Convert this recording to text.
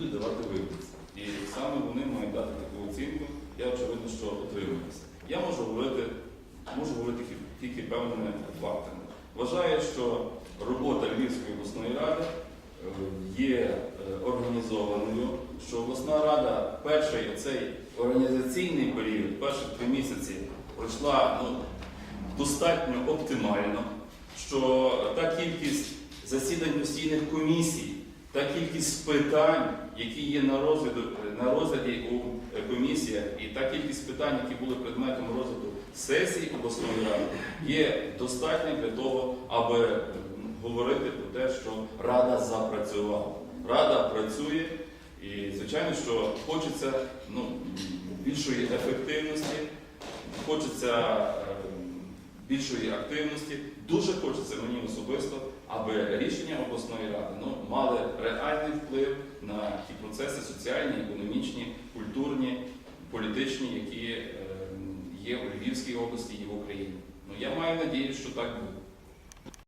будуть давати виборці. І саме вони мають дати таку оцінку. Я очевидно, що отримуюся. Я можу говорити, можу говорити тільки певними фактами. Вважаю, що робота Львівської обласної ради е, є е, організованою, що обласна рада перший цей організаційний період, перші три місяці пройшла ну, достатньо оптимально, що та кількість засідань постійних комісій, та кількість питань, які є на розгляду на розгляді у комісіях, і та кількість питань, які були предметом розгляду сесії обласної ради, є достатньо для того, аби говорити про те, що рада запрацювала. Рада працює, і звичайно, що хочеться ну, більшої ефективності, хочеться е, більшої активності. Дуже хочеться мені особисто, аби рішення обласної ради ну, мали реальний вплив на ті процеси соціальні, економічні, культурні, політичні, які е, є у Львівській області і в Україні. Ну, я маю надію, що так буде.